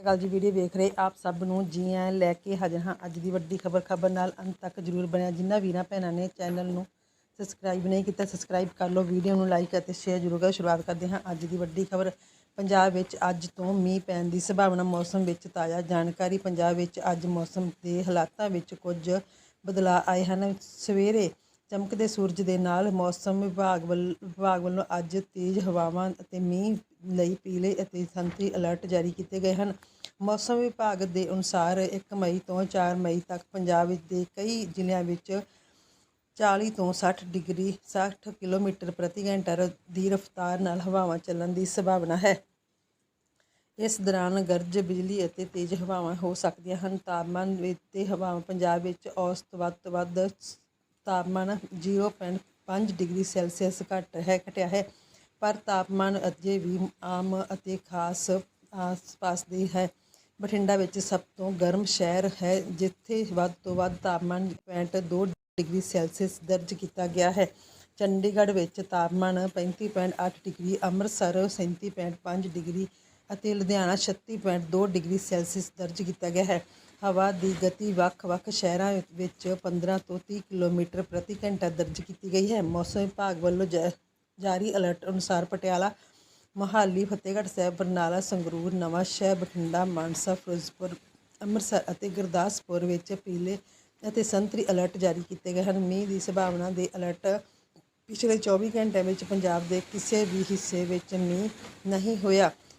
ਸਤਿ ਅਕਾਲ ਜੀ ਵੀਡੀਓ ਵੇਖ ਰਹੇ ਆਪ ਸਭ ਨੂੰ ਜੀ ਆਇਆਂ ਲੈ ਕੇ ਹਾਜ਼ਰ ਹਾਂ ਅੱਜ ਦੀ ਵੱਡੀ ਖਬਰ ਖਬਰ ਨਾਲ ਅੰਤ ਤੱਕ ਜਰੂਰ ਬਣਿਆ। ਜਿਨ੍ਹਾਂ ਵੀਰਾਂ ਭੈਣਾਂ ਨੇ ਚੈਨਲ ਨੂੰ ਸਬਸਕ੍ਰਾਈਬ ਨਹੀਂ ਕੀਤਾ ਸਬਸਕ੍ਰਾਈਬ ਕਰ ਲਓ, ਵੀਡੀਓ ਨੂੰ ਲਾਈਕ ਅਤੇ ਸ਼ੇਅਰ ਜਰੂਰ ਕਰੋ। ਸ਼ੁਰੂਆਤ ਕਰਦੇ ਹਾਂ ਅੱਜ ਦੀ ਵੱਡੀ ਖਬਰ। ਪੰਜਾਬ ਵਿੱਚ ਅੱਜ ਤੋਂ ਮੀਂਹ ਪੈਣ ਦੀ ਸੰਭਾਵਨਾ ਮੌਸਮ ਵਿੱਚ ਤਾਜ਼ਾ ਜਾਣਕਾਰੀ। ਪੰਜਾਬ ਵਿੱਚ ਅੱਜ ਮੌਸਮ ਦੇ ਹਾਲਾਤਾਂ ਵਿੱਚ ਕੁਝ ਬਦਲਾਅ ਆਏ ਹਨ। ਸਵੇਰੇ ਚਮਕਦੇ ਸੂਰਜ ਦੇ ਨਾਲ ਮੌਸਮ ਵਿਭਾਗ ਵੱਲ, ਵਿਭਾਗ ਵੱਲੋਂ ਅੱਜ ਤੇਜ਼ ਹਵਾਵਾਂ ਅਤੇ ਮੀਂਹ ਲਈ ਪੀਲੇ ਅਤੇ ਸੰਤਰੀ ਅਲਰਟ ਜਾਰੀ ਕੀਤੇ ਗਏ ਹਨ। ਮੌਸਮ ਵਿਭਾਗ ਦੇ ਅਨੁਸਾਰ 1 ਮਈ ਤੋਂ 4 ਮਈ ਤੱਕ ਪੰਜਾਬ ਵਿੱਚ ਦੇ ਕਈ ਜ਼ਿਲ੍ਹਿਆਂ ਵਿੱਚ 40 ਤੋਂ 60 ਡਿਗਰੀ 60 ਕਿਲੋਮੀਟਰ ਪ੍ਰਤੀ ਘੰਟਾ ਰ- ਦੀ ਰਫ਼ਤਾਰ ਨਾਲ ਹਵਾਵਾਂ ਚੱਲਣ ਦੀ ਸੰਭਾਵਨਾ ਹੈ। ਇਸ ਦੌਰਾਨ ਗਰਜ ਬਿਜਲੀ ਅਤੇ ਤੇਜ਼ ਹਵਾਵਾਂ ਹੋ ਸਕਦੀਆਂ ਹਨ। ਤਾਪਮਾਨ ਵਿੱਚ ਤੇ ਹਵਾਵਾਂ ਪੰਜਾਬ ਵਿੱਚ ਔਸਤ ਵੱਧ ਤੋਂ ਵੱਧ ਤਾਪਮਾਨ 0.5 ਡਿਗਰੀ ਸੈਲਸੀਅਸ ਘੱਟ ਹੈ, ਘਟਿਆ ਹੈ, ਪਰ ਤਾਪਮਾਨ ਅਜੇ ਵੀ ਆਮ ਅਤੇ ਖਾਸ ਆਸ-ਪਾਸ ਦੀ ਹੈ। ਬਠਿੰਡਾ ਵਿੱਚ ਸਭ ਤੋਂ ਗਰਮ ਸ਼ਹਿਰ ਹੈ, ਜਿੱਥੇ ਵੱਧ ਤੋਂ ਵੱਧ ਤਾਪਮਾਨ 0.2 ਡਿਗਰੀ ਸੈਲਸੀਅਸ ਦਰਜ ਕੀਤਾ ਗਿਆ ਹੈ। ਚੰਡੀਗੜ੍ਹ ਵਿੱਚ ਤਾਪਮਾਨ 35.8 ਡਿਗਰੀ, ਅੰਮ੍ਰਿਤਸਰ 37.5 ਡਿਗਰੀ ਅਤੇ ਲੁਧਿਆਣਾ 36.2 ਡਿਗਰੀ ਸੈਲਸੀਅਸ ਦਰਜ ਕੀਤਾ ਗਿਆ ਹੈ। ਹਵਾ ਦੀ ਗਤੀ ਵੱਖ-ਵੱਖ ਸ਼ਹਿਰਾਂ ਵਿੱਚ 15 ਤੋਂ 30 ਕਿਲੋਮੀਟਰ ਪ੍ਰਤੀ ਘੰਟਾ ਦਰਜ ਕੀਤੀ ਗਈ ਹੈ। ਮੌਸਮ ਵਿਭਾਗ ਵੱਲੋਂ ਜ- ਜਾਰੀ ਅਲਰਟ ਅਨੁਸਾਰ ਪਟਿਆਲਾ, ਮੋਹਾਲੀ, ਫਤਿਹਗੜ੍ਹ ਸਾਹਿਬ, ਬਰਨਾਲਾ, ਸੰਗਰੂਰ, ਨਵਾਂ ਸ਼ਹਿਰ, ਬਠਿੰਡਾ, ਮਾਨਸਾ, ਫਿਰੋਜ਼ਪੁਰ, ਅੰਮ੍ਰਿਤਸਰ ਅਤੇ ਗੁਰਦਾਸਪੁਰ ਵਿੱਚ ਪੀਲੇ ਅਤੇ ਸੰਤਰੀ ਅਲਰਟ ਜਾਰੀ ਕੀਤੇ ਗਏ ਹਨ। ਮੀਂਹ ਦੀ ਸੰਭਾਵਨਾ ਦੇ ਅਲਰਟ ਪਿਛਲੇ 24 ਘੰਟਿਆਂ ਵਿੱਚ ਪੰਜਾਬ ਦੇ ਕਿਸੇ ਵੀ ਹਿੱਸੇ ਵਿੱਚ ਮੀਂਹ ਨਹੀਂ ਹੋਇਆ।